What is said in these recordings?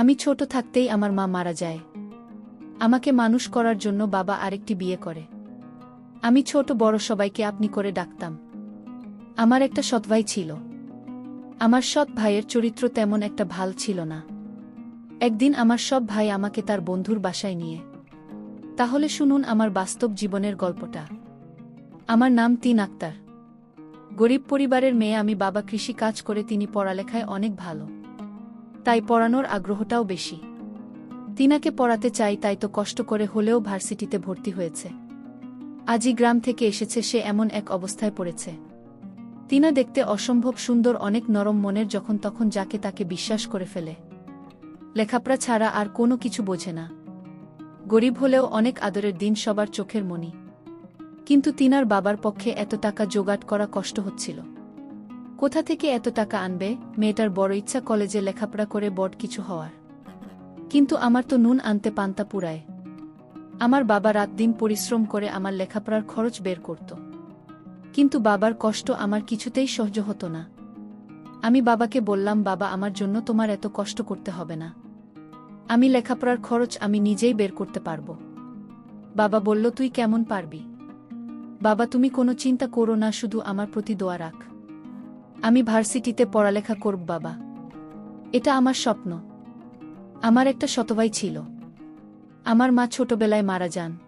আমি ছোট থাকতেই আমার মা মারা যায়। আমাকে মানুষ করার জন্য বাবা আরেকটি বিয়ে করে। আমি ছোট বড় সবাইকে আপনি করে ডাকতাম। আমার একটা সৎ ভাই ছিল। আমার সৎ ভাইয়ের চরিত্র তেমন একটা ভালো ছিল না। একদিন আমার সব ভাই আমাকে তার বন্ধুর বাসায় নিয়ে। তাহলে শুনুন আমার বাস্তব জীবনের গল্পটা। আমার নাম তিন আক্তার। গরিব পরিবারের মেয়ে আমি বাবা কৃষি কাজ করে তিনি পড়ালেখায় অনেক ভালো। তাই পড়ানোর আগ্রহটাও বেশি। তিনাকে পড়াতে চাই তাই তো কষ্ট করে হলেও ভার্সিটিতে ভর্তি হয়েছে। আজই গ্রাম থেকে এসেছে সে এমন এক অবস্থায় পড়েছে। তিনা দেখতে অসম্ভব সুন্দর অনেক নরম মনের যখন তখন যাকে তাকে বিশ্বাস করে ফেলে। লেখাপড়া ছাড়া আর কোনো কিছু বোঝে না। গরিব হলেও অনেক আদরের দিন সবার চোখের মনি কিন্তু তিনার বাবার পক্ষে এত টাকা জোগাড় করা কষ্ট হচ্ছিল। কোথা থেকে এত টাকা আনবে? মেয়েটার বড় ইচ্ছা কলেজে লেখাপড়া করে বড় কিছু হওয়ার। কিন্তু আমার তো নুন আনতে পান্তা পুরায় আমার বাবা রাত দিন পরিশ্রম করে আমার লেখাপড়ার খরচ বের করত। কিন্তু বাবার কষ্ট আমার কিছুতেই সহ্য হতো না। আমি বাবাকে বললাম, বাবা, আমার জন্য তোমার এত কষ্ট করতে হবে না। আমি লেখাপড়ার খরচ আমি নিজেই বের করতে পারব। বাবা বলল, তুই কেমন পারবি? বাবা, তুমি কোনো চিন্তা করো না, শুধু আমার প্রতি দোয়া রাখ। আমি ভার্সিটিতে পড়ালেখা করব, বাবা। এটা আমার স্বপ্ন। আমার একটা শতভাই ছিল। আমার মা ছোটবেলায় মারা যান।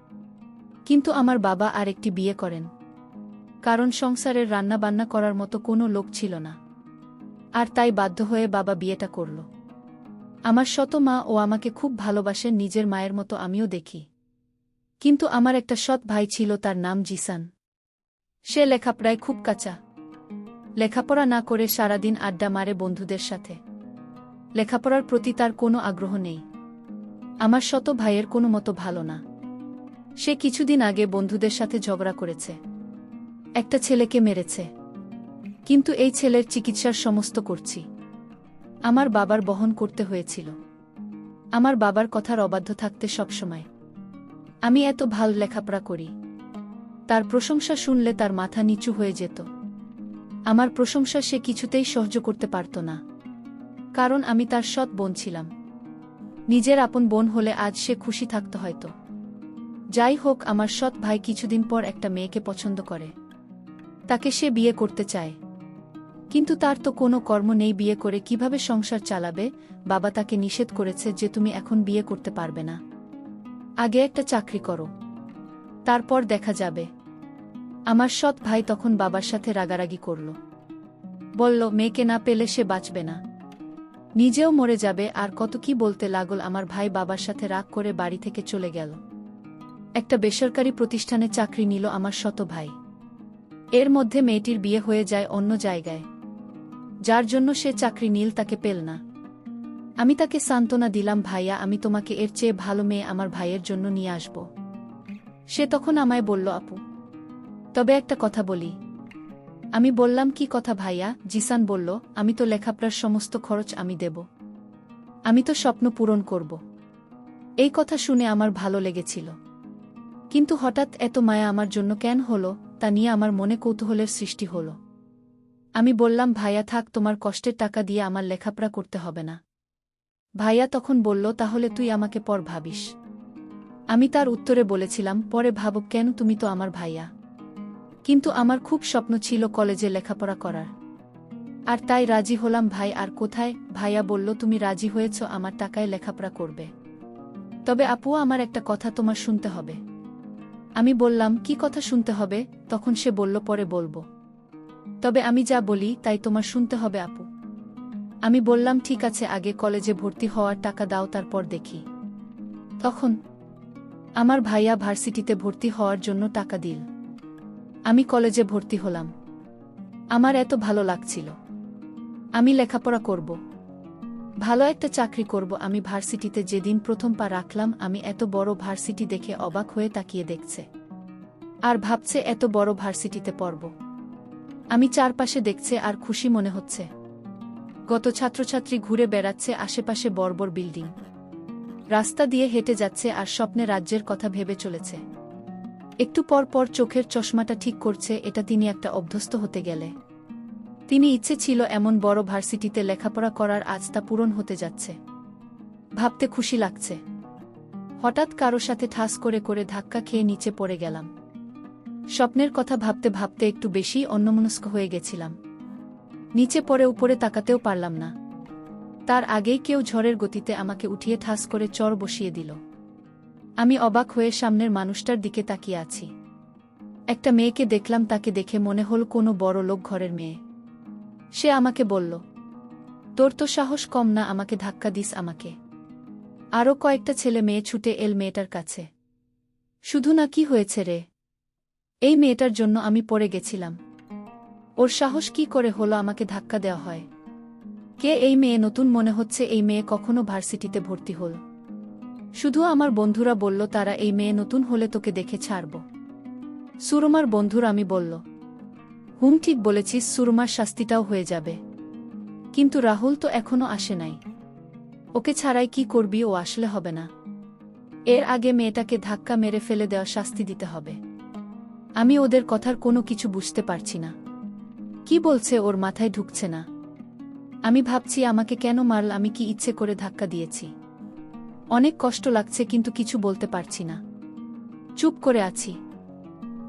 কিন্তু আমার বাবা আর একটি বিয়ে করেন। কারণ সংসারের রান্নাবান্না করার মতো কোনো লোক ছিল না। আর তাই বাধ্য হয়ে বাবা বিয়েটা করল। আমার শত মা ও আমাকে খুব ভালোবাসেন নিজের মায়ের মতো আমিও দেখি। কিন্তু আমার একটা সৎ ভাই ছিল, তার নাম জিসান। সে লেখাপড়ায় খুব কাঁচা। লেখাপড়া না করে সারাদিন আড্ডা মারে বন্ধুদের সাথে। লেখাপড়ার প্রতি তার কোনো আগ্রহ নেই। আমার শত ভাইয়ের কোনো মতো ভালো না। সে কিছুদিন আগে বন্ধুদের সাথে ঝগড়া করেছে। একটা ছেলেকে মেরেছে। কিন্তু এই ছেলের চিকিৎসার সমস্ত করছি। আমার বাবার বহন করতে হয়েছিল। আমার বাবার কথার অবাধ্য থাকতে সবসময় আমি এত ভালো লেখাপড়া করি। তার প্রশংসা শুনলে তার মাথা নিচু হয়ে যেত। আমার প্রশংসা সে কিছুতেই সহ্য করতে পারত না। কারণ আমি তার সৎ বোন ছিলাম। নিজের আপন বোন হলে আজ সে খুশি থাকত হয়তো। যাই হোক, আমার সৎ ভাই কিছুদিন পর একটা মেয়েকে পছন্দ করে। তাকে সে বিয়ে করতে চায়। কিন্তু তার তো কোনো কর্ম নেই বিয়ে করে কীভাবে সংসার চালাবে, বাবা তাকে নিষেধ করেছে যে তুমি এখন বিয়ে করতে পারবে না। আগে একটা চাকরি করো। তারপর দেখা যাবে। আমার সৎ ভাই তখন বাবার সাথে রাগারাগি করল। বলল, মেয়েকে না পেলে সে বাঁচবে না। নিজেও মরে যাবে, আর কত কি বলতে লাগল আমার ভাই বাবার সাথে রাগ করে বাড়ি থেকে চলে গেল। একটা বেসরকারি প্রতিষ্ঠানে চাকরি নিল আমার শত ভাই। এর মধ্যে মেয়েটির বিয়ে হয়ে যায় অন্য জায়গায়। যার জন্য সে চাকরি নীল তাকে পেল না। আমি তাকে সান্ত্বনা দিলাম, ভাইয়া, আমি তোমাকে এর চেয়ে ভালো মেয়ে আমার ভাইয়ের জন্য নিয়ে আসব। সে তখন আমায় বলল, আপু তবে একটা কথা বলি। আমি বললাম, কি কথা ভাইয়া? জিসান বলল, আমি তো লেখাপড়ার সমস্ত খরচ আমি দেব। আমি তো স্বপ্ন পূরণ করব। এই কথা শুনে আমার ভালো লেগেছিল। কিন্তু হঠাৎ এত মায়া আমার জন্য কেন হলো, তা নিয়ে আমার মনে কৌতূহলের সৃষ্টি হল। আমি বললাম, ভাইয়া, থাক, তোমার কষ্টের টাকা দিয়ে আমার লেখাপড়া করতে হবে না। ভাইয়া তখন বলল, তাহলে তুই আমাকে পর ভাবিস। আমি তার উত্তরে বলেছিলাম, পরে ভাবো কেন তুমি তো আমার ভাইয়া? কিন্তু আমার খুব স্বপ্ন ছিল কলেজে লেখাপড়া করার। আর তাই রাজি হলাম, ভাই, আর কোথায়? ভাইয়া বলল, তুমি রাজি হয়েছ, আমার টাকায় লেখাপড়া করবে। তবে আপু, আমার একটা কথা তোমার শুনতে হবে। আমি বললাম, কি কথা শুনতে হবে? তখন সে বলল, পরে বলব। তবে আমি যা বলি, তাই তোমার শুনতে হবে, আপু। আমি বললাম, ঠিক আছে, আগে কলেজে ভর্তি হওয়ার টাকা দাও, তারপর দেখি। তখন আমার ভাইয়া ভার্সিটিতে ভর্তি হওয়ার জন্য টাকা দিল। আমি কলেজে ভর্তি হলাম। আমার এত ভালো লাগছিল। আমি লেখাপড়া করব। ভালো একটা চাকরি করব। আমি ভার্সিটিতে যেদিন প্রথম পা রাখলাম, আমি এত বড় ভার্সিটি দেখে অবাক হয়ে তাকিয়ে দেখছে। আর ভাবছে, এত বড় ভার্সিটিতে পড়ব। আমি চারপাশে দেখছে আর খুশি মনে হচ্ছে। গত ছাত্রছাত্রী ঘুরে বেড়াচ্ছে আশেপাশে বর্বর বিল্ডিং। রাস্তা দিয়ে হেঁটে যাচ্ছে আর স্বপ্নে রাজ্যের কথা ভেবে চলেছে। একটু পর পর চোখের চশমাটা ঠিক করছে, এটা তিনি একটা অভ্যস্ত হতে গেলে। তিনি ইচ্ছে ছিল এমন বড় ভার্সিটিতে লেখাপড়া করার আজ তা পূরণ হতে যাচ্ছে। ভাবতে খুশি লাগছে। হঠাৎ কারও সাথে ঠাস করে করে ধাক্কা খেয়ে নিচে পড়ে গেলাম। স্বপ্নের কথা ভাবতে ভাবতে একটু বেশি অন্যমনস্ক হয়ে গেছিলাম। নিচে পড়ে উপরে তাকাতেও পারলাম না। তার আগেই কেউ ঝড়ের গতিতে আমাকে উঠিয়ে ঠাস করে চর বসিয়ে দিল। আমি অবাক হয়ে সামনের মানুষটার দিকে তাকিয়ে আছি। একটা মেয়েকে দেখলাম তাকে দেখে মনে হল কোনো বড় লোক ঘরের মেয়ে। সে আমাকে বলল, তোর তো সাহস কম না, আমাকে ধাক্কা দিস আমাকে। আরও কয়েকটা ছেলে মেয়ে ছুটে এল মেয়েটার কাছে। শুধু না, কি হয়েছে রে? এই মেয়েটার জন্য আমি পড়ে গেছিলাম। ওর সাহস কি করে হলো আমাকে ধাক্কা দেওয়া হয়? কে এই মেয়ে? নতুন মনে হচ্ছে এই মেয়ে কখনো ভার্সিটিতে ভর্তি হল। শুধু আমার বন্ধুরা বলল, তারা এই মেয়ে নতুন হলে তোকে দেখে ছাড়ব। সুরমার বন্ধুর আমি বলল, হুম, ঠিক বলেছিস, সুরমার শাস্তিটাও হয়ে যাবে। কিন্তু রাহুল তো এখনও আসে নাই। ওকে ছাড়াই কি করবি, ও আসলে হবে না। এর আগে মেয়েটাকে ধাক্কা মেরে ফেলে দেওয়া শাস্তি দিতে হবে। আমি ওদের কথার কোনো কিছু বুঝতে পারছি না। কি বলছে, ওর মাথায় ঢুকছে না। আমি ভাবছি, আমাকে কেন মারল, আমি কি ইচ্ছে করে ধাক্কা দিয়েছি? অনেক কষ্ট লাগছে কিন্তু কিছু বলতে পারছি না। চুপ করে আছি।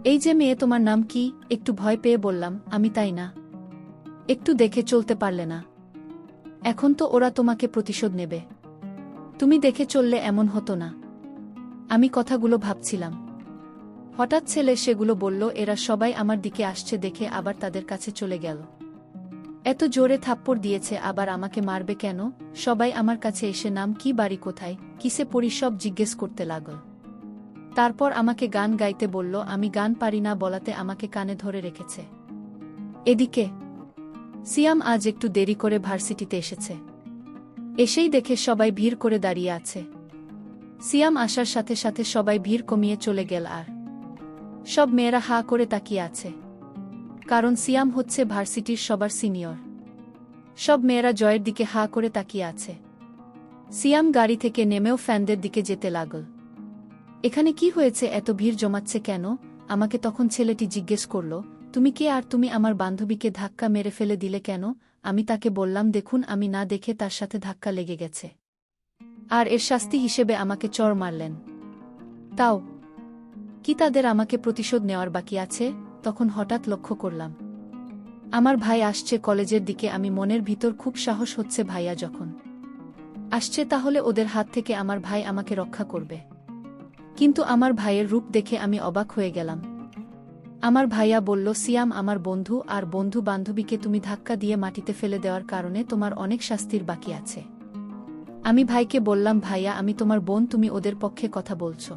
এই যে মেয়ে, তোমার নাম কি? একটু ভয় পেয়ে বললাম, আমি তাই না। একটু দেখে চলতে পারলে না। এখন তো ওরা তোমাকে প্রতিশোধ নেবে। তুমি দেখে চললে এমন হতো না। আমি কথাগুলো ভাবছিলাম। হঠাৎ ছেলে সেগুলো বলল, এরা সবাই আমার দিকে আসছে দেখে আবার তাদের কাছে চলে গেল। এত জোরে থাপ্পড় দিয়েছে, আবার আমাকে মারবে কেন? সবাই আমার কাছে এসে, নাম, কি বাড়ি কোথায়? কিসে পড়ি সব জিজ্ঞেস করতে লাগল। তারপর আমাকে গান গাইতে বলল, আমি গান পারি না বলাতে আমাকে কানে ধরে রেখেছে। এদিকে, সিয়াম আজ একটু দেরি করে ভার্সিটিতে এসেছে। এসেই দেখে সবাই ভিড় করে দাঁড়িয়ে আছে। সিয়াম আসার সাথে সাথে সবাই ভিড় কমিয়ে চলে গেল আর। সব মেয়েরা হা করে তাকিয়ে আছে। কারণ সিয়াম হচ্ছে ভার্সিটির সবার সিনিয়র। সব মেয়েরা জয়ের দিকে হা করে তাকিয়ে আছে। সিয়াম গাড়ি থেকে নেমেও ফ্যানদের দিকে যেতে লাগল। এখানে কি হয়েছে, এত ভিড় জমাচ্ছে কেন? আমাকে তখন ছেলেটি জিজ্ঞেস করল, তুমি কে আর তুমি আমার বান্ধবীকে ধাক্কা মেরে ফেলে দিলে কেন? আমি তাকে বললাম, দেখুন, আমি না দেখে তার সাথে ধাক্কা লেগে গেছে। আর এর শাস্তি হিসেবে আমাকে চর মারলেন। তাও, কি তাদের আমাকে প্রতিশোধ নেওয়ার বাকি আছে? তখন হঠাৎ লক্ষ্য করলাম। আমার ভাই আসছে কলেজের দিকে, আমি মনের ভিতর খুব সাহস হচ্ছে ভাইয়া যখন। আসছে তাহলে ওদের হাত থেকে আমার ভাই আমাকে রক্ষা করবে। কিন্তু আমার ভাইয়ের রূপ দেখে আমি অবাক হয়ে গেলাম। আমার ভাইয়া বলল, সিয়াম, আমার বন্ধু আর বন্ধু বান্ধবীকে তুমি ধাক্কা দিয়ে মাটিতে ফেলে দেওয়ার কারণে তোমার অনেক শাস্তির বাকি আছে। আমি ভাইকে বললাম, ভাইয়া, আমি তোমার বোন, তুমি ওদের পক্ষে কথা বলছো।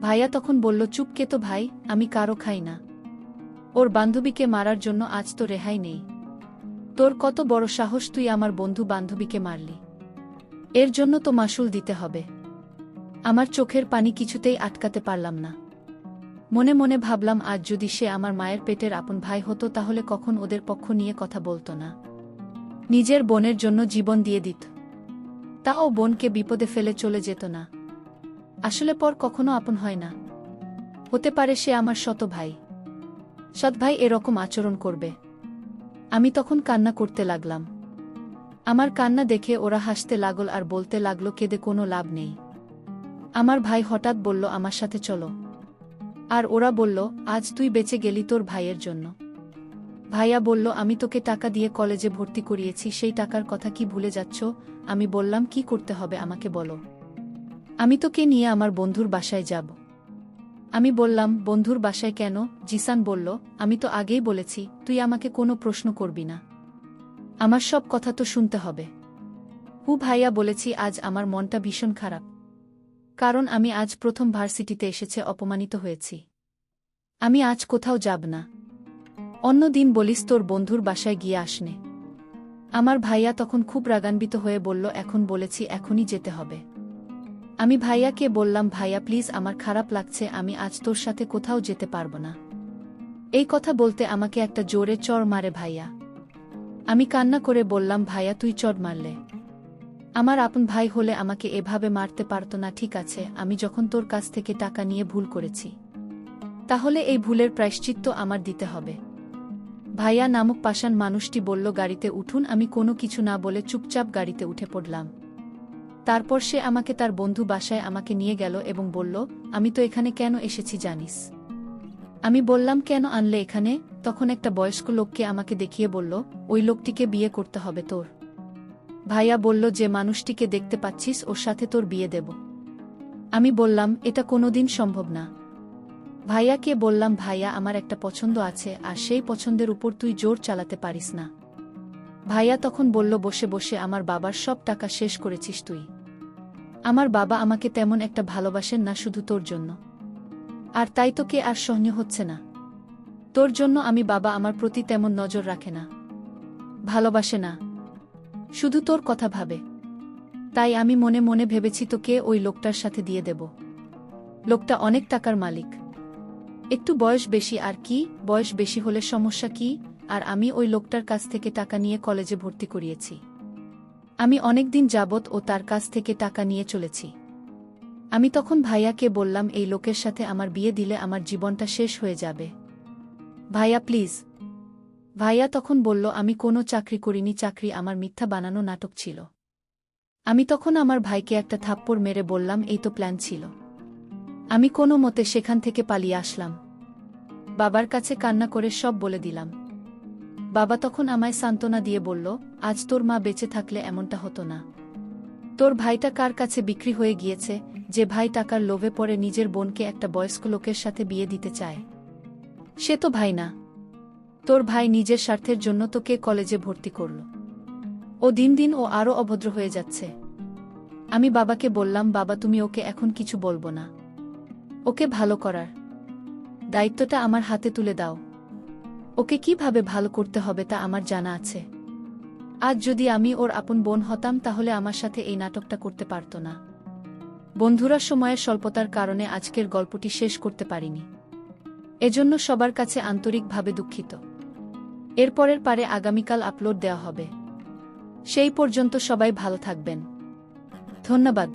ভাইয়া তখন বলল চুপকে তো ভাই, আমি কারও খাই না। ওর বান্ধবীকে মারার জন্য আজ তো রেহাই নেই। তোর কত বড় সাহস তুই আমার বন্ধু বান্ধবীকে মারলি। এর জন্য তো মাসুল দিতে হবে। আমার চোখের পানি কিছুতেই আটকাতে পারলাম না। মনে মনে ভাবলাম, আজ যদি সে আমার মায়ের পেটের আপন ভাই হতো, তাহলে কখন ওদের পক্ষ নিয়ে কথা বলতো না। নিজের বোনের জন্য জীবন দিয়ে দিত। তাও বোনকে বিপদে ফেলে চলে যেত না। আসলে পর কখনো আপন হয় না। হতে পারে সে আমার শত ভাই। সৎ ভাই এরকম আচরণ করবে। আমি তখন কান্না করতে লাগলাম। আমার কান্না দেখে ওরা হাসতে লাগল আর বলতে লাগল, কেঁদে কোনো লাভ নেই। আমার ভাই হঠাৎ বলল, আমার সাথে চলো। আর ওরা বলল, আজ তুই বেঁচে গেলি তোর ভাইয়ের জন্য। ভাইয়া বলল, আমি তোকে টাকা দিয়ে কলেজে ভর্তি করিয়েছি, সেই টাকার কথা কি ভুলে যাচ্ছ? আমি বললাম, কি করতে হবে আমাকে বলো। আমি তোকে নিয়ে আমার বন্ধুর বাসায় যাব। আমি বললাম, বন্ধুর বাসায় কেন? জিসান বলল, আমি তো আগেই বলেছি, তুই আমাকে কোনো প্রশ্ন করবি না। আমার সব কথা তো শুনতে হবে। হু ভাইয়া বলেছি, আজ আমার মনটা ভীষণ খারাপ। কারণ আমি আজ প্রথম ভার্সিটিতে এসেছে, অপমানিত হয়েছি। আমি আজ কোথাও যাব না। অন্য দিন বলিস, তোর বন্ধুর বাসায় গিয়ে আসনে। আমার ভাইয়া তখন খুব রাগান্বিত হয়ে বলল, এখন বলেছি, এখনই যেতে হবে। আমি ভাইয়াকে বললাম, ভাইয়া প্লিজ আমার খারাপ লাগছে, আমি আজ তোর সাথে কোথাও যেতে পারব না। এই কথা বলতে আমাকে একটা জোরে চড় মারে ভাইয়া। আমি কান্না করে বললাম, ভাইয়া, তুই চড় মারলে। আমার আপন ভাই হলে আমাকে এভাবে মারতে পারত না, ঠিক আছে, আমি যখন তোর কাছ থেকে টাকা নিয়ে ভুল করেছি। তাহলে এই ভুলের প্রায়শ্চিত্ত আমার দিতে হবে। ভাইয়া নামক পাষাণ মানুষটি বলল, গাড়িতে উঠুন, আমি কোনো কিছু না বলে চুপচাপ গাড়িতে উঠে পড়লাম। তারপর সে আমাকে তার বন্ধু বাসায় আমাকে নিয়ে গেল এবং বলল, আমি তো এখানে কেন এসেছি জানিস? আমি বললাম, কেন আনলে এখানে? তখন একটা বয়স্ক লোককে আমাকে দেখিয়ে বলল, ওই লোকটিকে বিয়ে করতে হবে তোর। ভাইয়া বলল, যে মানুষটিকে দেখতে পাচ্ছিস, ওর সাথে তোর বিয়ে দেব। আমি বললাম, এটা কোনোদিন সম্ভব না। ভাইয়াকে বললাম, ভাইয়া, আমার একটা পছন্দ আছে, আর সেই পছন্দের উপর তুই জোর চালাতে পারিস না। ভাইয়া তখন বলল, বসে বসে, আমার বাবার সব টাকা শেষ করেছিস তুই। আমার বাবা আমাকে তেমন একটা ভালোবাসেন না শুধু তোর জন্য। আর তাই তোকে আর সহ্য হচ্ছে না। তোর জন্য আমি বাবা আমার প্রতি তেমন নজর রাখে না। ভালোবাসে না। শুধু তোর কথা ভাবে। তাই আমি মনে মনে ভেবেছি তোকে ওই লোকটার সাথে দিয়ে দেব। লোকটা অনেক টাকার মালিক। একটু বয়স বেশি আর কি? বয়স বেশি হলে সমস্যা কি? আর আমি ওই লোকটার কাছ থেকে টাকা নিয়ে কলেজে ভর্তি করিয়েছি। আমি অনেক দিন যাবৎ ও তার কাছ থেকে টাকা নিয়ে চলেছি। আমি তখন ভাইয়াকে বললাম, এই লোকের সাথে আমার বিয়ে দিলে আমার জীবনটা শেষ হয়ে যাবে। ভাইয়া প্লিজ ভাইয়া তখন বলল, আমি কোনো চাকরি করিনি, চাকরি আমার মিথ্যা বানানো নাটক ছিল। আমি তখন আমার ভাইকে একটা থাপ্পড় মেরে বললাম, এই তো প্ল্যান ছিল। আমি কোনো মতে সেখান থেকে পালিয়ে আসলাম। বাবার কাছে কান্না করে সব বলে দিলাম। বাবা তখন আমায় সান্ত্বনা দিয়ে বলল, আজ তোর মা বেঁচে থাকলে এমনটা হতো না। তোর ভাইটা কার কাছে বিক্রি হয়ে গিয়েছে, যে ভাই টাকার লোভে পড়ে নিজের বোনকে একটা বয়স্ক লোকের সাথে বিয়ে দিতে চায়? সে তো ভাই না। তোর ভাই নিজের স্বার্থের জন্য তোকে কলেজে ভর্তি করল। ও দিন দিন ও আরও অভদ্র হয়ে যাচ্ছে। আমি বাবাকে বললাম, বাবা, তুমি ওকে এখন কিছু বলব না। ওকে ভালো করার। দায়িত্বটা আমার হাতে তুলে দাও। ওকে কীভাবে ভালো করতে হবে তা আমার জানা আছে। আজ যদি আমি ওর আপন বোন হতাম, তাহলে আমার সাথে এই নাটকটা করতে পারত না। বন্ধুরা, সময়ের স্বল্পতার কারণে আজকের গল্পটি শেষ করতে পারিনি। এজন্য সবার কাছে আন্তরিকভাবে দুঃখিত। এরপরের পারে আগামীকাল আপলোড দেওয়া হবে। সেই পর্যন্ত সবাই ভালো থাকবেন। ধন্যবাদ।